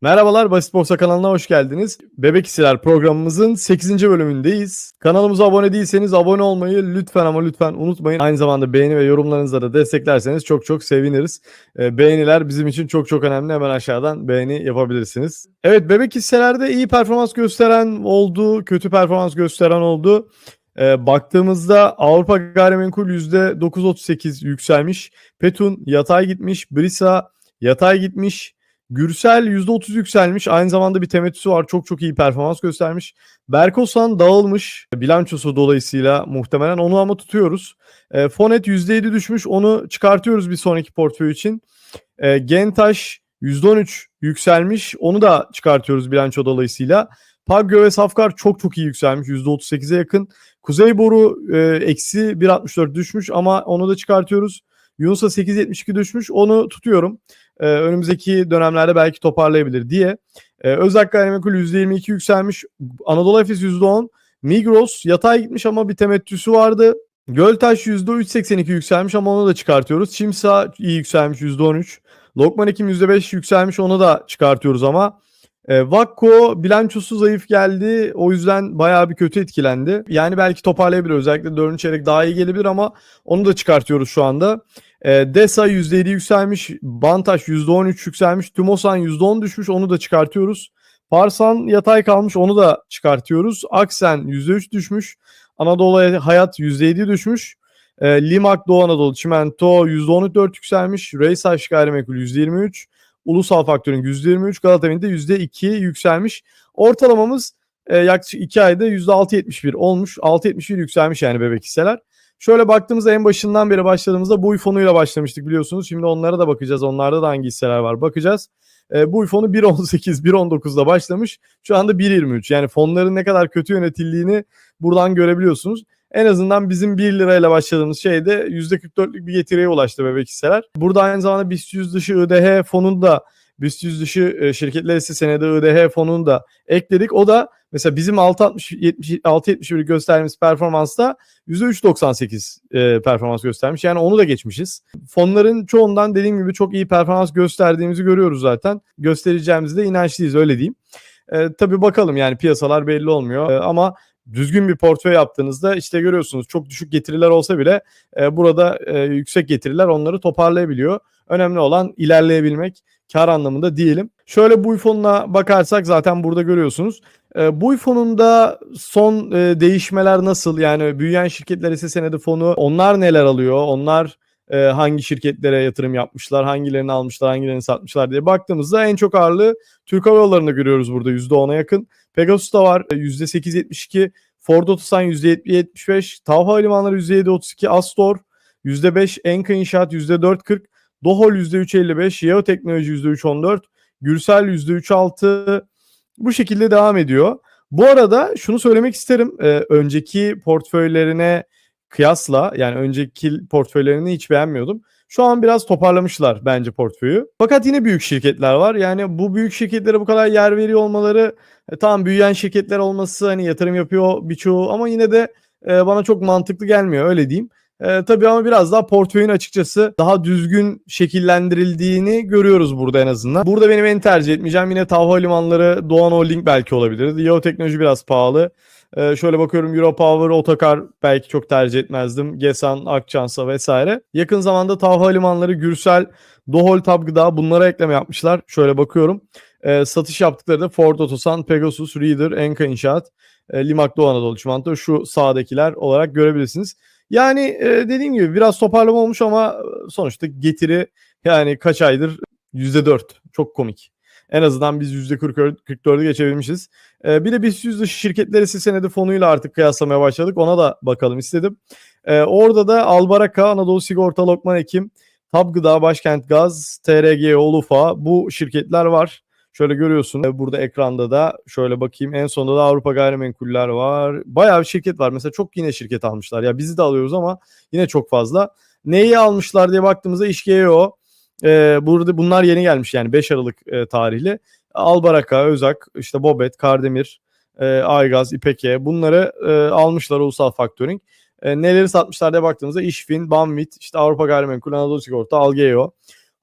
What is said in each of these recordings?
Merhabalar Basit Borsa kanalına hoş geldiniz. Bebek Hisseler programımızın 8. bölümündeyiz. Kanalımıza abone değilseniz abone olmayı lütfen ama lütfen unutmayın. Aynı zamanda beğeni ve yorumlarınızla da desteklerseniz çok çok seviniriz. Ee, beğeniler bizim için çok çok önemli. Hemen aşağıdan beğeni yapabilirsiniz. Evet bebek hisselerde iyi performans gösteren oldu, kötü performans gösteren oldu. Ee, baktığımızda Avrupa gayrimenkul %9.38 yükselmiş. Petun yatay gitmiş. Brisa yatay gitmiş. Gürsel %30 yükselmiş. Aynı zamanda bir temettüsü var. Çok çok iyi performans göstermiş. Berkosan dağılmış. Bilançosu dolayısıyla muhtemelen onu ama tutuyoruz. E, Fonet %7 düşmüş. Onu çıkartıyoruz bir sonraki portföy için. E, Gentaş %13 yükselmiş. Onu da çıkartıyoruz bilanço dolayısıyla. Pagyo ve Safkar çok çok iyi yükselmiş. %38'e yakın. Kuzey Boru e, eksi 1.64 düşmüş ama onu da çıkartıyoruz. Yunus'a 8.72 düşmüş. Onu tutuyorum. Ee, önümüzdeki dönemlerde belki toparlayabilir diye. Ee, Özak Gayrimenkul %22 yükselmiş. Anadolu Efes %10. Migros yatay gitmiş ama bir temettüsü vardı. Göltaş %3.82 yükselmiş ama onu da çıkartıyoruz. Çimsa iyi yükselmiş %13. Lokman Ekim %5 yükselmiş onu da çıkartıyoruz ama. E, Vakko bilançosu zayıf geldi. O yüzden bayağı bir kötü etkilendi. Yani belki toparlayabilir. Özellikle 4. çeyrek daha iyi gelebilir ama onu da çıkartıyoruz şu anda. E, Desa %7 yükselmiş. Bantaş %13 yükselmiş. Tumosan %10 düşmüş. Onu da çıkartıyoruz. Parsan yatay kalmış. Onu da çıkartıyoruz. Aksen %3 düşmüş. Anadolu Hayat %7 düşmüş. E, Limak Doğu Anadolu Çimento %14 yükselmiş. Reysaş Gayrimenkul %23. Ulusal Faktörün %23. Galata Wind'de %2 yükselmiş. Ortalamamız e, yaklaşık 2 ayda %6.71 olmuş. 6.71 yükselmiş yani bebek hisseler. Şöyle baktığımızda en başından beri başladığımızda bu fonuyla başlamıştık biliyorsunuz. Şimdi onlara da bakacağız. Onlarda da hangi hisseler var bakacağız. E, bu fonu 1.18, 1.19'da başlamış. Şu anda 1.23. Yani fonların ne kadar kötü yönetildiğini buradan görebiliyorsunuz. En azından bizim 1 lirayla başladığımız şeyde %44'lük bir getiriye ulaştı bebek hisseler. Burada aynı zamanda BIST 100 dışı IDH fonunu da BIST 100 dışı e, şirketler ise senede IDH fonunu da ekledik. O da mesela bizim 6.71 gösterdiğimiz performansta %3.98 e, performans göstermiş. Yani onu da geçmişiz. Fonların çoğundan dediğim gibi çok iyi performans gösterdiğimizi görüyoruz zaten. Göstereceğimizde inançlıyız öyle diyeyim. E, tabii bakalım yani piyasalar belli olmuyor e, ama düzgün bir portföy yaptığınızda işte görüyorsunuz çok düşük getiriler olsa bile e, burada e, yüksek getiriler onları toparlayabiliyor. Önemli olan ilerleyebilmek kar anlamında diyelim. Şöyle bu fonuna bakarsak zaten burada görüyorsunuz. E, bu fonunda son e, değişmeler nasıl? Yani büyüyen şirketler ise senedi fonu onlar neler alıyor? Onlar e, hangi şirketlere yatırım yapmışlar, hangilerini almışlar, hangilerini satmışlar diye baktığımızda en çok ağırlığı Türk Hava Yolları'nda görüyoruz burada %10'a yakın. Pegasus da var %8.72, Ford Otosan %7.75, Tav Havalimanları %7.32, Astor %5, Enka İnşaat %4.40, Dohol %3.55, Yeo Teknoloji %3.14, Gürsel %3.6 bu şekilde devam ediyor. Bu arada şunu söylemek isterim. E, önceki portföylerine kıyasla yani önceki portföylerini hiç beğenmiyordum. Şu an biraz toparlamışlar bence portföyü. Fakat yine büyük şirketler var. Yani bu büyük şirketlere bu kadar yer veriyor olmaları e, tamam büyüyen şirketler olması hani yatırım yapıyor birçoğu ama yine de e, bana çok mantıklı gelmiyor öyle diyeyim. E, tabii ama biraz daha portföyün açıkçası daha düzgün şekillendirildiğini görüyoruz burada en azından. Burada benim en tercih etmeyeceğim yine Tav Limanları, Doğan Holding belki olabilir. Yeo Teknoloji biraz pahalı. Ee, şöyle bakıyorum Europower, Otokar belki çok tercih etmezdim. Gesan, Akçansa vesaire. Yakın zamanda Tav Limanları, Gürsel, Dohol Tab Gıda bunlara ekleme yapmışlar. Şöyle bakıyorum. Ee, satış yaptıkları da Ford Otosan, Pegasus, Reader, Enka İnşaat, e, Limak Doğu Anadolu Çimento şu sağdakiler olarak görebilirsiniz. Yani e, dediğim gibi biraz toparlama olmuş ama sonuçta getiri yani kaç aydır %4 çok komik. En azından biz %44'ü geçebilmişiz. Ee, bir de biz yüz dışı şirketler ise senedi fonuyla artık kıyaslamaya başladık. Ona da bakalım istedim. Ee, orada da Albaraka, Anadolu Sigorta, Lokman Ekim, Tab Gıda, Başkent Gaz, TRG, Olufa bu şirketler var. Şöyle görüyorsun e, burada ekranda da şöyle bakayım en sonunda da Avrupa Gayrimenkuller var. Bayağı bir şirket var. Mesela çok yine şirket almışlar. Ya bizi de alıyoruz ama yine çok fazla. Neyi almışlar diye baktığımızda İşgeo. Ee, burada bunlar yeni gelmiş yani 5 Aralık e, tarihli. Albaraka, Özak, işte Bobet, Kardemir, e, Aygaz, İpeke bunları e, almışlar ulusal faktöring. E, neleri satmışlar diye baktığımızda İşfin, Banvit, işte Avrupa Gayrimenkul, Anadolu Sigorta, Algeo,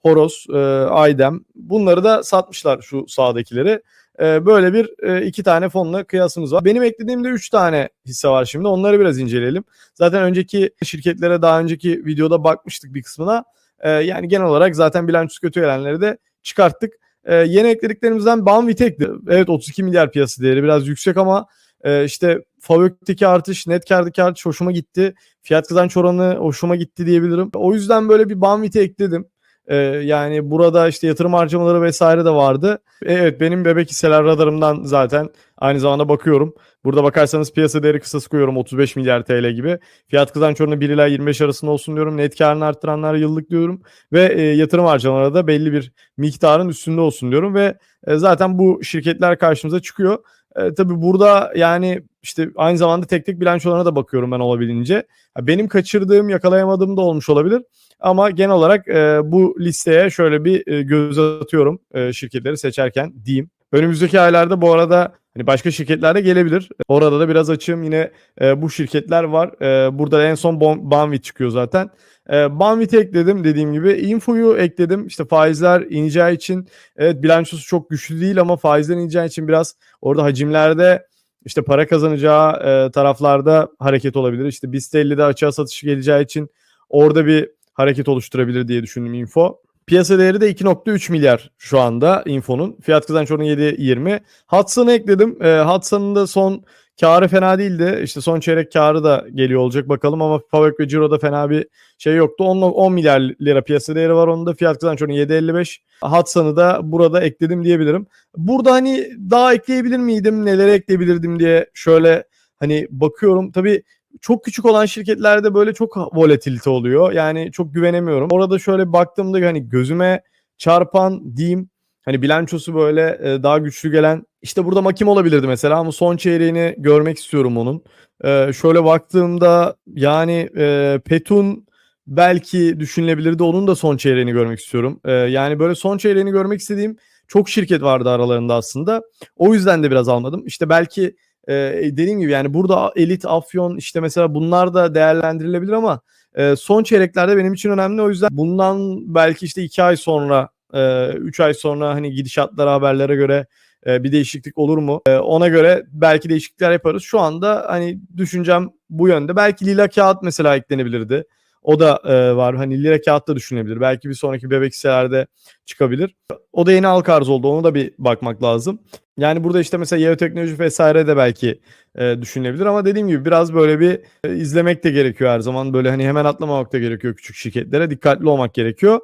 Horoz, e, Aydem bunları da satmışlar şu sağdakileri. E, böyle bir e, iki tane fonla kıyasımız var. Benim eklediğimde 3 tane hisse var şimdi. Onları biraz inceleyelim. Zaten önceki şirketlere daha önceki videoda bakmıştık bir kısmına. E, yani genel olarak zaten bilançosu kötü gelenleri de çıkarttık. E, yeni eklediklerimizden Banvitek'ti. Evet 32 milyar piyasa değeri biraz yüksek ama e, işte Favök'teki artış, net kârdaki artış hoşuma gitti. Fiyat kazanç oranı hoşuma gitti diyebilirim. O yüzden böyle bir Banvit'e ekledim. Ee, yani burada işte yatırım harcamaları vesaire de vardı. Evet benim bebek hisseler radarımdan zaten aynı zamanda bakıyorum. Burada bakarsanız piyasa değeri kısası koyuyorum 35 milyar TL gibi. Fiyat kazanç oranı 1 ila 25 arasında olsun diyorum. Net karını arttıranlar yıllık diyorum. Ve e, yatırım harcamaları da belli bir miktarın üstünde olsun diyorum. Ve e, zaten bu şirketler karşımıza çıkıyor. E, tabii burada yani işte aynı zamanda tek tek bilançolarına da bakıyorum ben olabildiğince. Benim kaçırdığım, yakalayamadığım da olmuş olabilir. Ama genel olarak e, bu listeye şöyle bir e, göz atıyorum e, şirketleri seçerken diyeyim. Önümüzdeki aylarda bu arada hani başka şirketler de gelebilir. Orada da biraz açığım yine e, bu şirketler var. E, burada en son Bon- Banvit çıkıyor zaten. E, Banvit'i ekledim dediğim gibi. Info'yu ekledim. İşte faizler ineceği için evet bilançosu çok güçlü değil ama faizler ineceği için biraz orada hacimlerde işte para kazanacağı e, taraflarda hareket olabilir. İşte BIST 50'de açığa satış geleceği için orada bir hareket oluşturabilir diye düşündüm Info. Piyasa değeri de 2.3 milyar şu anda Info'nun. Fiyat kazanç oranı 7.20. Hudson'ı ekledim. E, Hudson'ın da son karı fena değildi. İşte son çeyrek karı da geliyor olacak bakalım ama Favök ve Ciro'da fena bir şey yoktu. 10, 10 milyar lira piyasa değeri var onun da. Fiyat kazanç oranı 7.55. Hudson'ı da burada ekledim diyebilirim. Burada hani daha ekleyebilir miydim? Nelere ekleyebilirdim diye şöyle hani bakıyorum. Tabii çok küçük olan şirketlerde böyle çok volatilite oluyor. Yani çok güvenemiyorum. Orada şöyle baktığımda hani gözüme çarpan diyeyim hani bilançosu böyle e, daha güçlü gelen işte burada Makim olabilirdi mesela ama son çeyreğini görmek istiyorum onun. E, şöyle baktığımda yani e, Petun belki düşünülebilirdi. Onun da son çeyreğini görmek istiyorum. E, yani böyle son çeyreğini görmek istediğim çok şirket vardı aralarında aslında. O yüzden de biraz almadım. İşte belki e, dediğim gibi yani burada Elit, Afyon işte mesela bunlar da değerlendirilebilir ama e, son çeyreklerde benim için önemli. O yüzden bundan belki işte iki ay sonra, e, üç ay sonra hani gidişatlara, haberlere göre e, bir değişiklik olur mu? E, ona göre belki değişiklikler yaparız. Şu anda hani düşüncem bu yönde. Belki lila kağıt mesela eklenebilirdi. O da e, var. Hani lira kağıt da düşünebilir. Belki bir sonraki bebek hisselerde çıkabilir. O da yeni halka arz oldu. Onu da bir bakmak lazım. Yani burada işte mesela yeoteknoloji vesaire de belki e, düşünülebilir ama dediğim gibi biraz böyle bir e, izlemek de gerekiyor her zaman. Böyle hani hemen atlamamak da gerekiyor küçük şirketlere. Dikkatli olmak gerekiyor.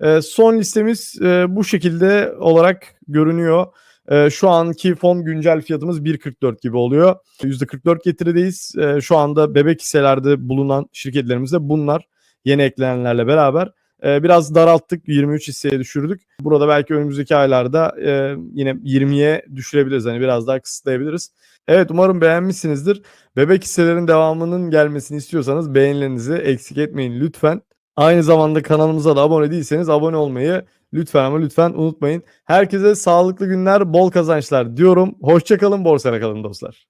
E, son listemiz e, bu şekilde olarak görünüyor. E, şu anki fon güncel fiyatımız 1.44 gibi oluyor. %44 getirideyiz. E, şu anda bebek hisselerde bulunan şirketlerimiz de bunlar. Yeni eklenenlerle beraber. E, biraz daralttık. 23 hisseye düşürdük. Burada belki önümüzdeki aylarda e, yine 20'ye düşürebiliriz. Hani biraz daha kısıtlayabiliriz. Evet umarım beğenmişsinizdir. Bebek hisselerin devamının gelmesini istiyorsanız beğenilerinizi eksik etmeyin lütfen. Aynı zamanda kanalımıza da abone değilseniz abone olmayı lütfen ama lütfen unutmayın. Herkese sağlıklı günler, bol kazançlar diyorum. Hoşçakalın, borsaya kalın dostlar.